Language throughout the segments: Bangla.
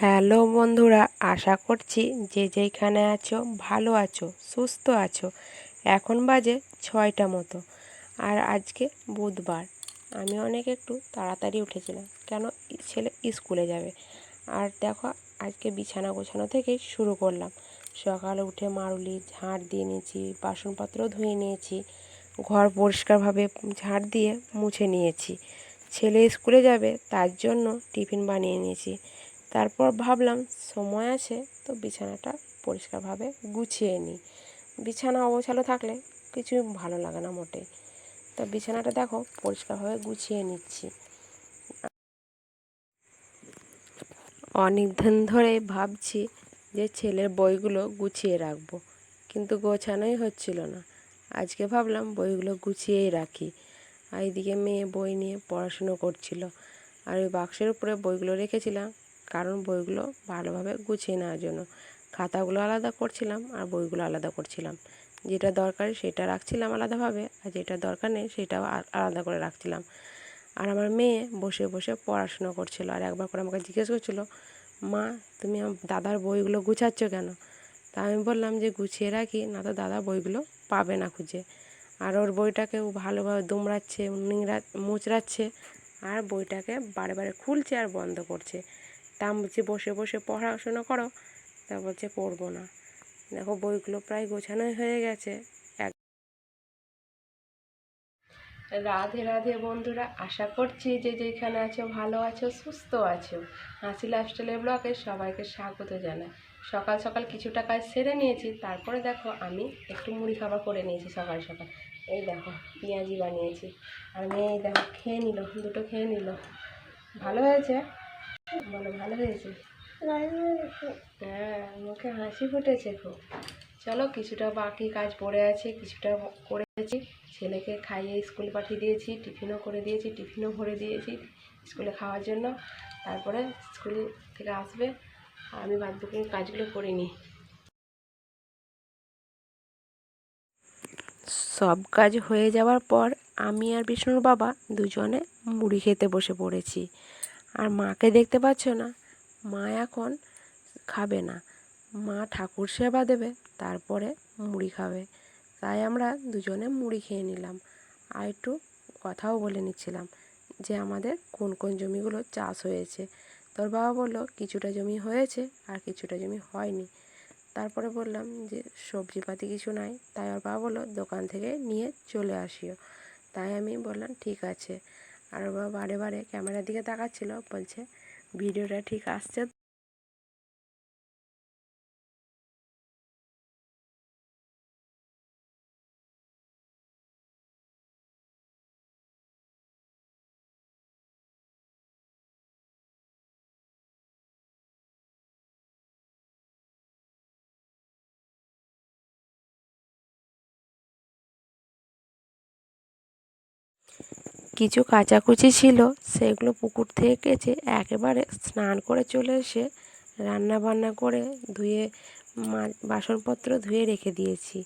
হ্যালো বন্ধুরা, আশা করছি যে যেইখানে আছো ভালো আছো, সুস্থ আছো। এখন বাজে ছয়টা মতো আর আজকে বুধবার। আমি অনেক একটু তাড়াতাড়ি উঠেছিলাম কেন ছেলে স্কুলে যাবে। আর দেখো, আজকে বিছানা গোছানো থেকেই শুরু করলাম। সকালে উঠে মারুলি ঝাঁট দিয়ে নিয়েছি, বাসনপত্র ধুয়ে নিয়েছি, ঘর পরিষ্কারভাবে ঝাঁট দিয়ে মুছে নিয়েছি। ছেলে স্কুলে যাবে, তার জন্য টিফিন বানিয়ে নিয়েছি। তারপর ভাবলাম, সময় আছে তো বিছানাটা পরিষ্কারভাবে গুছিয়ে নিই। বিছানা অগোছালো থাকলে কিছুই ভালো লাগে না মোটেই। তো বিছানাটা দেখো পরিষ্কারভাবে গুছিয়ে নিচ্ছি। অনেক দিন ধরে ভাবছি যে ছেলের বইগুলো গুছিয়ে রাখব, কিন্তু গোছানোই হচ্ছিল না। আজকে ভাবলাম বইগুলো গুছিয়েই রাখি। আর এইদিকে মেয়ে বই নিয়ে পড়াশুনো করছিল। আর ওই বাক্সের উপরে বইগুলো রেখেছিলাম কারণ বইগুলো ভালোভাবে গুছিয়ে নেওয়ার জন্য। খাতাগুলো আলাদা করছিলাম আর বইগুলো আলাদা করছিলাম। যেটা দরকার সেটা রাখছিলাম আলাদাভাবে আর যেটা দরকার নেই সেটাও আলাদা করে রাখছিলাম। আর আমার মেয়ে বসে বসে পড়াশুনো করছিল আর একবার করে আমাকে জিজ্ঞেস করছিল, মা, তুমি আমার দাদার বইগুলো গুছাচ্ছ কেন? তা আমি বললাম যে, গুছিয়ে রাখি, না তো দাদা বইগুলো পাবে না খুঁজে। আর ওর বইটাকে ও ভালোভাবে দুমড়াচ্ছে, নিংড়া, মুচড়াচ্ছে আর বইটাকে বারে বারে খুলছে আর বন্ধ করছে। তা আমি বলছি, বসে বসে পড়াশোনা করো। তা বলছে, করব না। দেখো, বইগুলো প্রায় গোছানোই হয়ে গেছে। রাধে রাধে বন্ধুরা, আশা করছি যে যেখানে আছো ভালো আছো, সুস্থ আছো। হাসি লাইফস্টাইলের ব্লগে সবাইকে স্বাগত জানাই। সকাল সকাল কিছুটা কাজ সেরে নিয়েছি, তারপরে দেখো, আমি একটু মুড়ি খাবার করে নিয়েছি সকাল সকাল। এই দেখো, পেঁয়াজি বানিয়েছি। আর মেয়ে দেখো, খেয়ে নিল, দুটো খেয়ে নিল। ভালো হয়েছে? বলো, ভালো হয়েছে? হ্যাঁ মুখে হাসি ফুটেছে খুব। চলো, কিছুটা বাকি কাজ পড়ে আছে, কিছুটা করেছি। ছেলেকে খাইয়ে স্কুল পাঠিয়ে দিয়েছি, টিফিনও করে দিয়েছি, টিফিনও ভরে দিয়েছি স্কুলে খাওয়ার জন্য। তারপরে স্কুল থেকে আসবে। আমি বাদ বাকি কাজগুলো করে নিই। সব কাজ হয়ে যাওয়ার পর আমি আর বিষ্ণুর বাবা দুজনে মুড়ি খেতে বসে পড়েছি। মাকে দেখতে পাচ্ছ না। মা এখন খাবে না। মা ঠাকুর সেবা দেবে, তারপরে মুড়ি খাবে। তাই আমরা দুজনে মুড়ি খেয়ে নিলাম। আর একটু কথাও বলে নিচ্ছিলাম যে আমাদের কোন কোন জমিগুলো চাষ হয়েছে। তোর বাবা বলল, কিছুটা জমি হয়েছে আর কিছুটা জমি হয়নি। তারপরে বললাম যে সবজিপাতি কিছু নাই। তাই ওর বাবা বলল, দোকান থেকে নিয়ে চলে আসিও। তাই আমি বললাম, ঠিক আছে। আর বাবা বারে বারে ক্যামেরার দিকে তাকাচ্ছিল বলছে ভিডিওটা ঠিক আসছে কিছু কাচাকুচি ছিল সেগুলো পুকুর থেকে কেচে একেবারে স্নান করে চলে এসে রান্না বান্না করে ধুয়ে মা বাসনপত্র ধুয়ে রেখে দিয়েছি।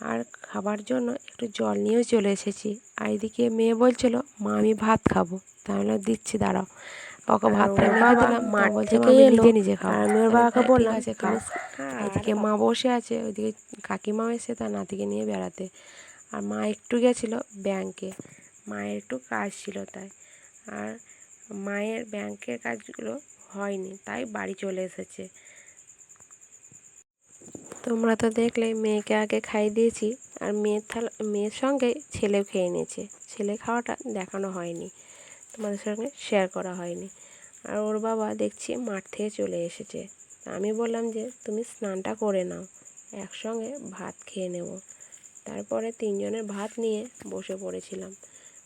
আর খাবার জন্য একটু জল নিয়েও চলে এসেছি। আর এদিকে মেয়ে বলছিল মা আমি ভাত খাব। তাহলে দিচ্ছি দাঁড়াও। ওকে ভাতটা মেখে দিলাম মা বলছে নিজে নিজে খাও। আমি ওর বাবাকে বললাম আছে খাও। এদিকে মা বসে আছে ওইদিকে কাকিমাও এসে তার নাতিকে নিয়ে বেড়াতে। আর মা একটু গেছিল ব্যাংকে। মায়ের একটু কাজ ছিল তাই। আর মায়ের ব্যাংকের কাজগুলো হয়নি, তাই বাড়ি চলে এসেছে। তোমরা তো দেখলে মেয়েকে আগে খাইয়ে দিয়েছি, আর মেয়ের থালা, মেয়ের সঙ্গে ছেলেও খেয়ে নিয়েছে। ছেলে খাওয়াটা দেখানো হয়নি, তোমাদের সঙ্গে শেয়ার করা হয়নি। আর ওর বাবা দেখছি মাঠ থেকে চলে এসেছে। আমি বললাম যে, তুমি স্নানটা করে নাও, একসঙ্গে ভাত খেয়ে নেব। তারপরে তিনজনের ভাত নিয়ে বসে পড়েছিলাম।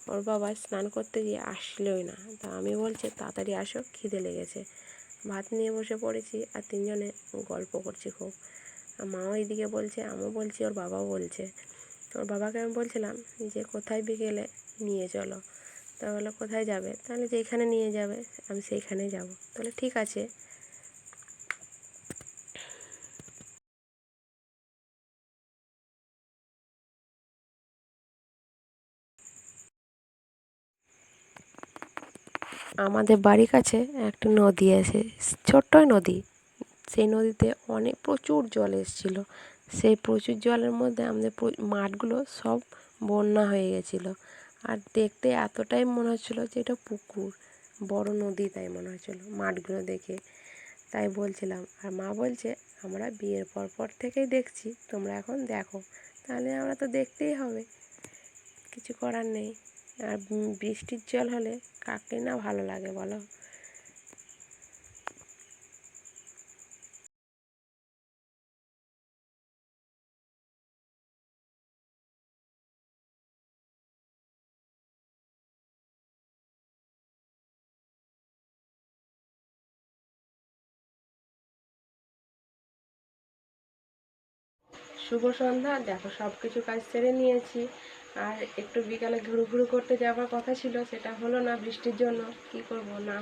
ওর বাবা স্নান করতে গিয়ে আসলোই না। তা আমি বলছি, তাড়াতাড়ি আসো, খিদে লেগেছে। ভাত নিয়ে বসে পড়েছি আর তিনজনে গল্প করছি খুব। মাও এইদিকে বলছে, আমিও বলছি, ওর বাবাও বলছে। ওর বাবাকে আমি বলছিলাম, যে কোথায় বিকেলে নিয়ে চলো? তা বলো, কোথায় যাবে? তাহলে যেখানে নিয়ে যাবে, আমি সেইখানেই যাব। তাহলে ঠিক আছে। আমাদের বাড়ির কাছে একটা নদী আছে ছোট্টই নদী। সেই নদীতে অনেক প্রচুর জল এসেছিল। সেই প্রচুর জলের মধ্যে আমাদের মাঠগুলো সব বন্যা হয়ে গেছিল। আর দেখতে এতটাই মনে হচ্ছিল যে এটা পুকুর, বড় নদী তাই মনে হচ্ছিল মাঠগুলো দেখে। তাই বলছিলাম, আর মা বলছে, আমরা বিয়ের পর পর থেকেই দেখছি, তোমরা এখন দেখো, তাহলে আমরা তো দেখতেই হবে। কিছু করার নেই। আর বৃষ্টির জল হলে কাকে না ভালো লাগে বলো? শুভ সন্ধ্যা। দেখো সব কিছু কাজ সেরে নিয়েছি। আর একটু বিকালে ঘুরু ঘুরু করতে যাওয়ার কথা ছিল, সেটা হলো না বৃষ্টির জন্য। কি করব? না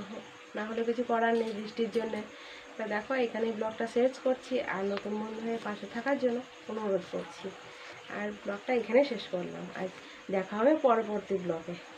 না হলে কিছু করার নেই বৃষ্টির জন্যে। তা দেখো এখানে ব্লগটা শেষ করছি। আর নতুন বন্ধু হয়ে পাশে থাকার জন্য অনুরোধ করছি। আর ব্লগটা এখানে শেষ করলাম। আর দেখা হবে পরবর্তী ব্লগে।